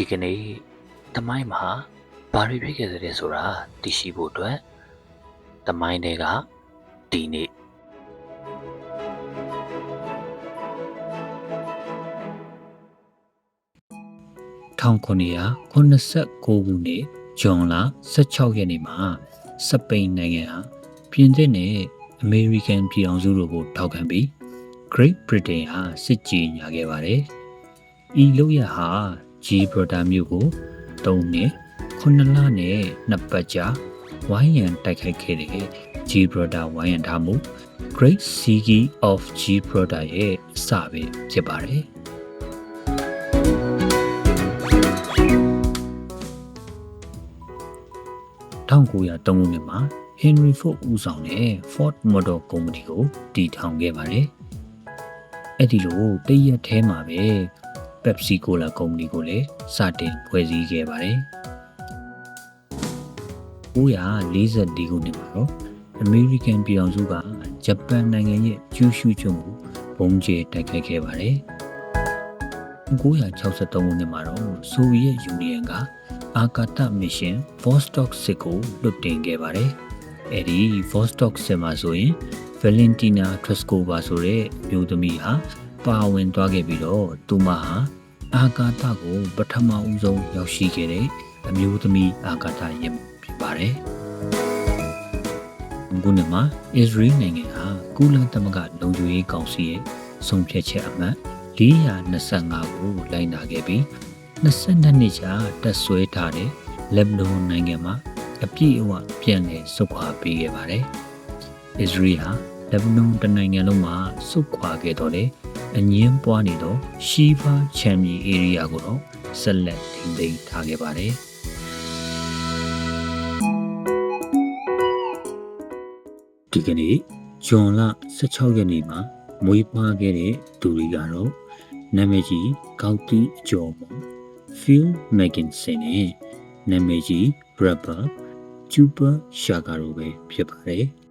ဒီကနေ့တမိုင်းမှာဘာတွေဖြစ်ခဲ့သလဲဆိုတာသိရှိဖို့အတွက်တမိုင်းတွေကဒီနေ့1989ခုနှစ်ဇွန်လ16ရက်နေ့မှာစပိန်နိုင်ငံဟာပြင်သစ်နဲ့အမေရိကန်ပြည်အောင်စုတို့ကိုထောက်ခံပြီး Great Britain ဟာစစ်ကြေညာခဲ့ပါတယ်။ဤလုပ်ရဟာ Gibraltar မြို့ကို3နှစ်9လနဲ့2ပတ်ကြာဝိုင်းရန်တိုက်ခိုက်ခဲ့တဲ့ Gibraltar ဝိုင်းရန်ထားမှု Great Siege of Gibraltar ရဲ့အစပဲဖြစ်ပါတယ်။1903ခုနှစ်မှာ Henry Ford ဦးဆောင်တဲ့ Ford Motor Company ကိုတည်ထောင်ခဲ့ပါတယ်။အဲ့ဒီလိုတည့်ရက်ထဲမှာပဲ Pepsi Cola Company ကိုလည်းစတင်ဖွဲ့စည်းခဲ့ပါတယ်။944ခုနှစ်မှာတော့ American ပြည်အောင်စုကဂျပန်နိုင်ငံရဲ့ကျူးရှုချုပ်ကိုဘုံကျဲတိုက်ခိုက်ခဲ့ပါတယ်။963ခုနှစ်မှာတော့ဆိုဗီယက်ယူနီယံကအာကာသမစ်ရှင် Vostok စစ်ကိုလွတ်တင်ခဲ့ပါတယ်။အဲဒီ Vostok စစ်မှာဆိုရင် Valentina Tereskova ဆိုတဲ့မျိုးသမီးဟာပါဝင်သွားခဲ့ပြီးတော့သူမဟာ အာကာသကိုပထမဦးဆုံးရောက်ရှိခဲ့တဲ့အမျိုးသမီးအာကာသယာဉ်ဖြစ်ပါတယ်။အခုနှစ်မှာ Israel နိုင်ငံဟာကုလသမဂ္ဂလုံခြုံရေးကောင်စီရဲ့ဆုံးဖြတ်ချက်အမှတ်425ကိုလိုက်နာခဲ့ပြီး22နှစ်ကြာတက်ဆွဲထားတဲ့လက်ဘနွန်နိုင်ငံမှာအပြည့်အဝပြန်လည်ဆုတ်ခွာပေးခဲ့ပါတယ်။အစ္စရေးဟာလက်ဘနွန်တနိုင်ငံလုံးမှာဆုတ်ခွာခဲ့တော့တဲ့ အငင်းပွားနေသောရှီဖာချမ်ပီဧရိယာကိုတော့ဆက်လက်ထိန်းသိမ်းထားခဲ့ပါတယ်။ဒီကနေ့ဂျွန်လ16ရက်နေ့မှာမွေးဖွားခဲ့တဲ့သူတွေကတော့နာမည်ကြီးကောက်တီအကျော်မော် Phil Mackinson နဲ့နာမည်ကြီး rapper Chupa Shaka တို့ပဲဖြစ်ပါတယ်။